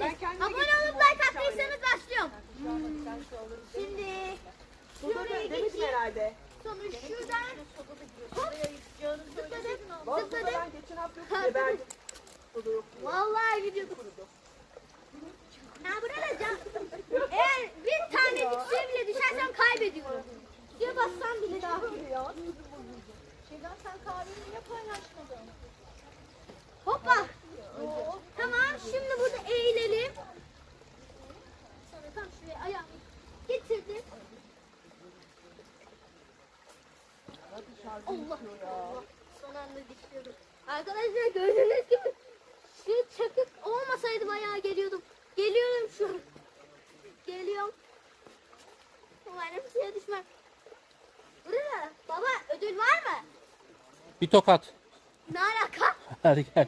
Abone olup like attıysanız başlıyorum. Şimdi şuraya geçeyim. herhalde. Sonra şuradan hop zıpladım. Zıpladım. geçen hafta yoktu diye verdim. Burada yok diye. Vallahi gidiyorduk. Ha burada can. Eğer bir tane suya bile düşersem kaybediyorum. Suya bassam bile daha. Şeyden sen kahveni niye paylaşmadın? Hoppa. Tamam şimdi burada eğilelim. Sonra tam şuraya ayağımı getirdim. Allah Allah. Son anda düşüyorum. Arkadaşlar gördüğünüz gibi şu çakık olmasaydı bayağı geliyordum. Geliyorum şu an. Geliyorum. Umarım suya düşmem. Burada baba ödül var mı? Bir tokat. Ne alaka? Hadi gel.